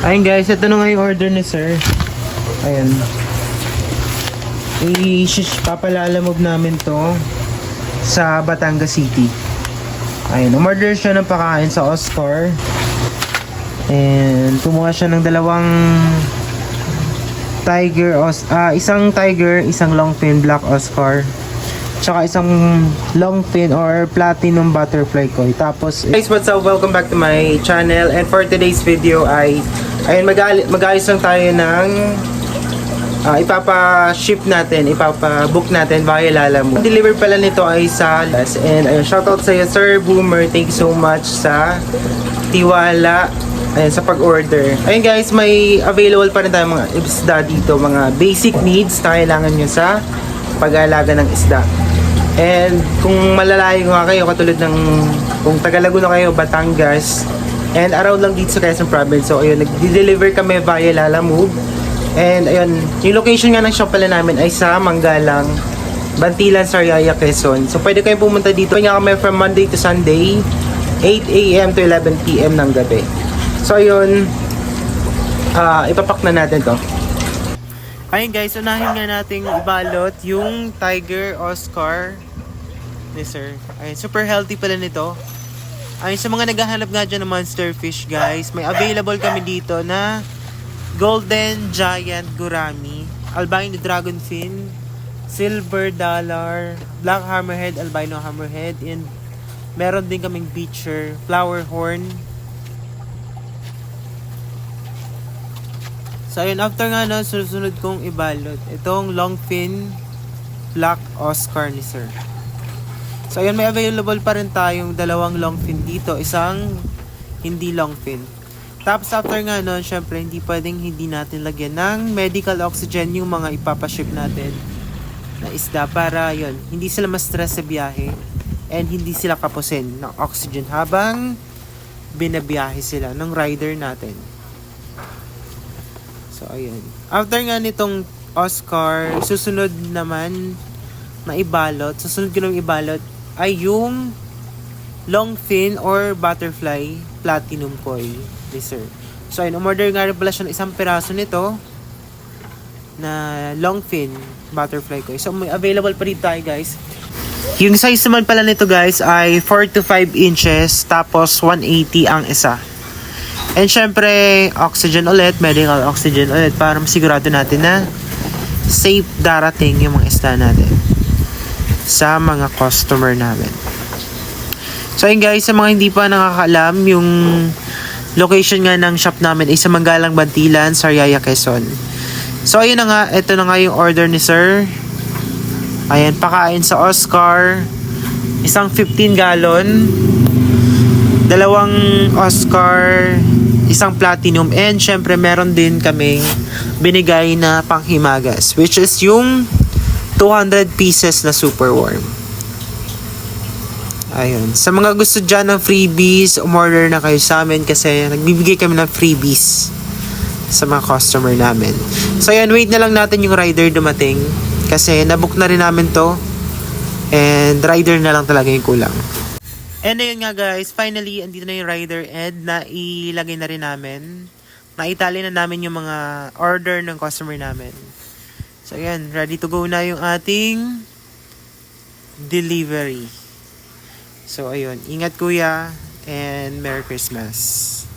Ayun guys, ito na nga yung order ni sir. Ayan. I-shish, papalalamog namin to sa Batangas City. Ayun, umorder siya ng pakain sa Oscar. And kumuha siya ng dalawang tiger, os ah, isang tiger, isang longfin black Oscar. Tsaka isang longfin or platinum butterfly koi. Tapos, guys, what's up? Welcome back to my channel. And for today's video ay, ayun, mag- mag-ayos lang tayo ng ah, ipapa-ship natin, ipapa-book natin via Lalamove. Ang deliver pala nito ay sa Las. And ayun, shoutout sa Sir Boomer. Thank you so much sa tiwala ayun, sa pag-order. Ayun guys, may available pa rin tayo mga isda dito, mga basic needs na kailangan nyo sa pag-aalaga ng isda. And kung malalayo nga kayo, katulad ng kung Tagalaguna kayo, Batangas, and around lang dito sa Quezon Province. So ayun, nag-deliver kami via Lalamove. And ayun, yung location nga ng shop pala namin ay sa Manggalang, Bantilan, Sariaya, Quezon. So pwede kayong pumunta dito. Kanya kami from Monday to Sunday, 8 a.m. to 11 p.m. ng gabi. So ayun, ah ipapak na natin to. Ayun guys, unahin nga nating ibalot yung Tiger Oscar ni Sir. Ayun, super healthy pala nito. Ayun, sa mga naghahanap nga dyan ng monster fish guys, may available kami dito na Golden Giant Gurami, Albino Dragonfin, Silver Dollar, Black Hammerhead, Albino Hammerhead, and meron din kaming Beecher, Flower Horn, So ayun, after nga no, susunod kong ibalot. Itong longfin black Oscar ni sir. So ayun, may available pa rin tayong dalawang longfin dito. Isang hindi longfin. Tapos after nga no, syempre hindi pwedeng hindi natin lagyan ng medical oxygen yung mga ipapaship natin na isda para yun, hindi sila ma-stress sa biyahe and hindi sila kapusin ng oxygen habang binabiyahe sila ng rider natin. So, ayun. After nga nitong Oscar, susunod naman na ibalot, susunod ko nang ibalot ay yung long fin or butterfly platinum koi sir. So, ayun, umorder nga rin pala siya ng isang piraso nito na long fin butterfly koi. So, may available pa dito tayo guys. Yung size naman pala nito guys ay 4 to 5 inches tapos 180 ang isa. And syempre, oxygen ulit, medical oxygen ulit para masigurado natin na safe darating yung mga isda natin sa mga customer namin. So ayun guys, sa mga hindi pa nakakaalam, yung location nga ng shop namin ay sa Manggalang Bantilan, Sariaya, Quezon. So ayun na nga, ito na nga yung order ni sir. Ayan, pakain sa Oscar. Isang 15 gallon dalawang Oscar, isang platinum, and syempre meron din kaming binigay na panghimagas, which is yung 200 pieces na super warm. Ayun. Sa mga gusto dyan ng freebies, umorder na kayo sa amin kasi nagbibigay kami ng freebies sa mga customer namin. So ayan, wait na lang natin yung rider dumating kasi nabook na rin namin to and rider na lang talaga yung kulang. And ayun nga guys, finally, andito na yung rider and nailagay na rin namin. Naitali na namin yung mga order ng customer namin. So ayan, ready to go na yung ating delivery. So ayun, ingat kuya and Merry Christmas.